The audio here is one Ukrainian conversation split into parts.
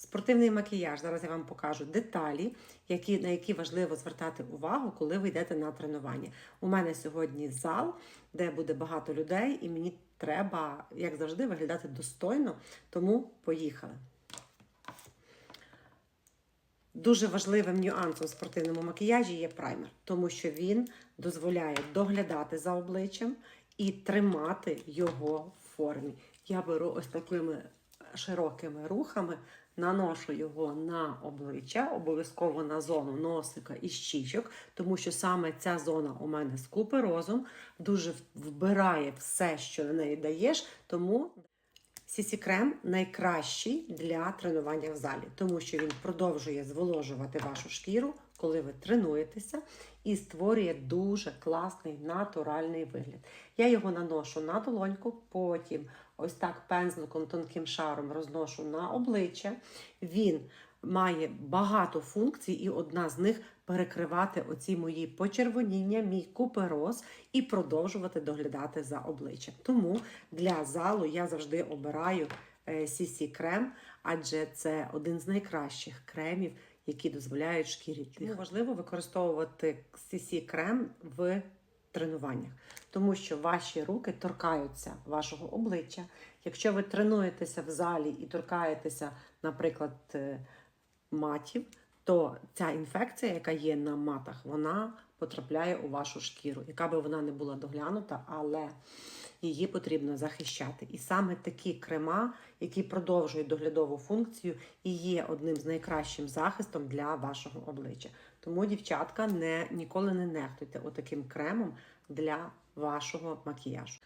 Спортивний макіяж. Зараз я вам покажу деталі, які, на які важливо звертати увагу, коли ви йдете на тренування. У мене сьогодні зал, де буде багато людей, і мені треба, як завжди, виглядати достойно, тому поїхали. Дуже важливим нюансом в спортивному макіяжі є праймер, тому що він дозволяє доглядати за обличчям і тримати його в формі. Я беру ось такими широкими рухами, наношу його на обличчя, обов'язково на зону носика і щічок, тому що саме ця зона у мене скупи розум, дуже вбирає все, що на неї даєш, тому. Сісі крем найкращий для тренування в залі, тому що він продовжує зволожувати вашу шкіру, коли ви тренуєтеся, і створює дуже класний натуральний вигляд. Я його наношу на долоньку, потім ось так пензликом тонким шаром розношу на обличчя. Він має багато функцій, і одна з них перекривати оці мої почервоніння, мій купероз і продовжувати доглядати за обличчям. Тому для залу я завжди обираю CC крем, адже це один з найкращих кремів, які дозволяють шкірі. Чому важливо використовувати CC крем в тренуваннях, тому що ваші руки торкаються вашого обличчя. Якщо ви тренуєтеся в залі і торкаєтеся, наприклад, е, матів, то ця інфекція, яка є на матах, вона потрапляє у вашу шкіру, яка би вона не була доглянута, але її потрібно захищати. І саме такі крема, які продовжують доглядову функцію, і є одним з найкращим захистом для вашого обличчя. Тому, дівчатка, не, ніколи не нехтуйте отаким кремом для вашого макіяжу.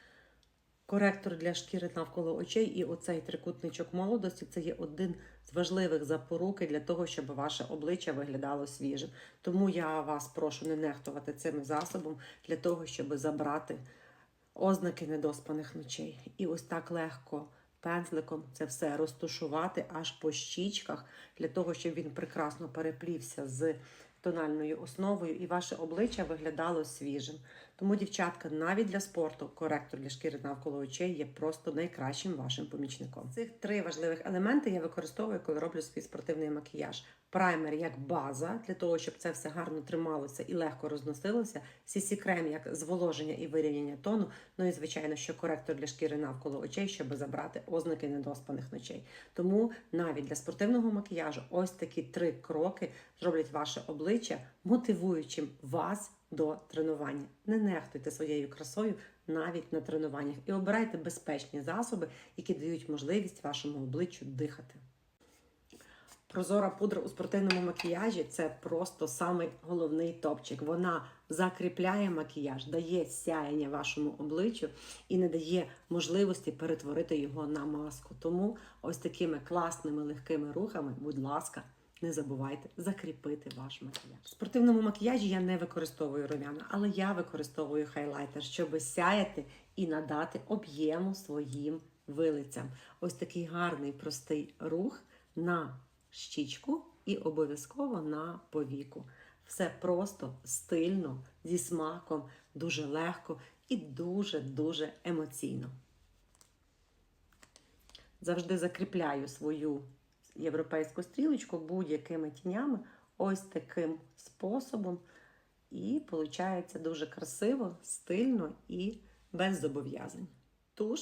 Коректор для шкіри навколо очей і оцей трикутничок молодості це є один з важливих запоруки для того, щоб ваше обличчя виглядало свіжим. Тому я вас прошу не нехтувати цим засобом для того, щоб забрати ознаки недоспаних ночей. І ось так легко пензликом це все розтушувати аж по щічках, для того, щоб він прекрасно переплівся з тональною основою, і ваше обличчя виглядало свіжим. Тому, дівчатка, навіть для спорту коректор для шкіри навколо очей є просто найкращим вашим помічником. Цих три важливих елементи я використовую, коли роблю свій спортивний макіяж. Праймер як база для того, щоб це все гарно трималося і легко розносилося. Сісі крем як зволоження і вирівняння тону. Ну і звичайно, що коректор для шкіри навколо очей, щоб забрати ознаки недоспаних ночей. Тому навіть для спортивного макіяжу ось такі три кроки зроблять ваше обличчя мотивуючим вас до тренування. Не нехтуйте своєю красою навіть на тренуваннях і обирайте безпечні засоби, які дають можливість вашому обличчю дихати. Прозора пудра у спортивному макіяжі це просто самий головний топчик. Вона закріпляє макіяж, дає сяєння вашому обличчю і не дає можливості перетворити його на маску. Тому ось такими класними легкими рухами, будь ласка, не забувайте закріпити ваш макіяж. В спортивному макіяжі я не використовую румяна, але я використовую хайлайтер, щоб сяяти і надати об'єму своїм вилицям. Ось такий гарний простий рух на щічку і обов'язково на повіку. Все просто стильно, зі смаком, дуже легко і дуже-дуже емоційно. Завжди закріпляю свою європейську стрілочку будь-якими тінями, ось таким способом. І виходить дуже красиво, стильно і без зобов'язань. Туш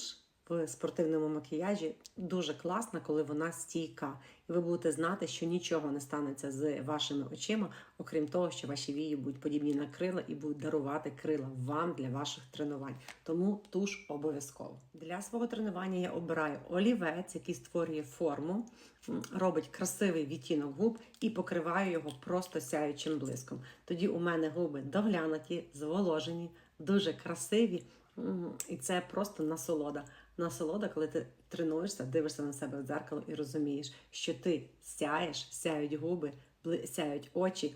в спортивному макіяжі дуже класна, коли вона стійка. І ви будете знати, що нічого не станеться з вашими очима, окрім того, що ваші вії будуть подібні на крила і будуть дарувати крила вам для ваших тренувань. Тому туш обов'язково. Для свого тренування я обираю олівець, який створює форму, робить красивий відтінок губ і покриваю його просто сяючим блиском. Тоді у мене губи доглянуті, зволожені, дуже красиві. І це просто насолода. Насолода, коли ти тренуєшся, дивишся на себе в дзеркало і розумієш, що ти сяєш, сяють губи, сяють очі,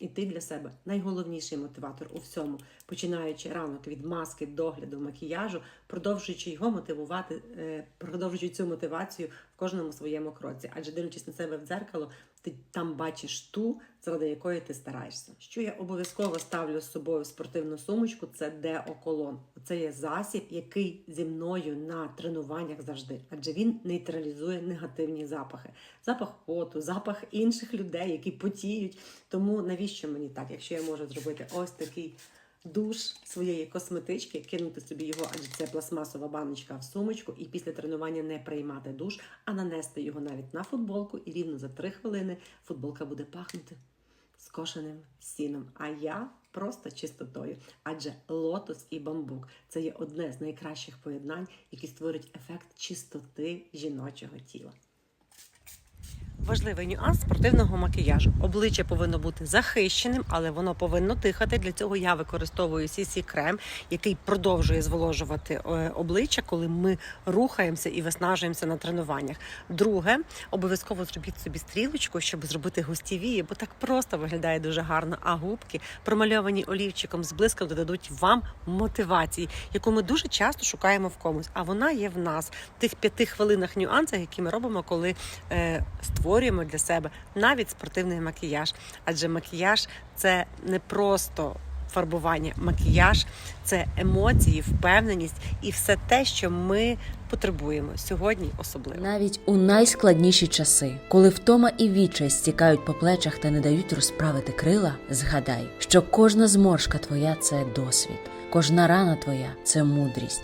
і ти для себе найголовніший мотиватор у всьому, починаючи ранок від маски, догляду, макіяжу, продовжуючи його мотивувати, е, продовжуючи цю мотивацію в кожному своєму кроці. Адже дивлячись на себе в дзеркало, ти там бачиш ту, заради якої ти стараєшся. Що я обов'язково ставлю з собою в спортивну сумочку, це деоколон. Це є засіб, який зі мною на тренуваннях завжди, адже він нейтралізує негативні запахи. Запах поту, запах інших людей, які потіють. Тому навіщо мені так, якщо я можу зробити ось такий душ своєї косметички, кинути собі його, адже це пластмасова баночка в сумочку, і після тренування не приймати душ, а нанести його навіть на футболку, і рівно за 3 хвилини футболка буде пахнути скошеним сіном. А я просто чистотою. Адже лотос і бамбук це є одне з найкращих поєднань, які створюють ефект чистоти жіночого тіла. Важливий нюанс спортивного макіяжу. Обличчя повинно бути захищеним, але воно повинно дихати. Для цього я використовую CC крем, який продовжує зволожувати е, обличчя, коли ми рухаємося і виснажуємося на тренуваннях. Друге, обов'язково зробіть собі стрілочку, щоб зробити густі вії, бо так просто виглядає дуже гарно. А губки, промальовані олівчиком з блиском, додадуть вам мотивації, яку ми дуже часто шукаємо в комусь. А вона є в нас в тих п'яти хвилинах нюансах, які ми робимо, коли е, створюємо для себе навіть спортивний макіяж. Адже макіяж це не просто. Фарбування, макіяж це емоції, впевненість і все те, що ми потребуємо сьогодні, особливо. Навіть у найскладніші часи, коли втома і відчай стікають по плечах та не дають розправити крила, згадай, що кожна зморшка твоя це досвід, кожна рана твоя це мудрість.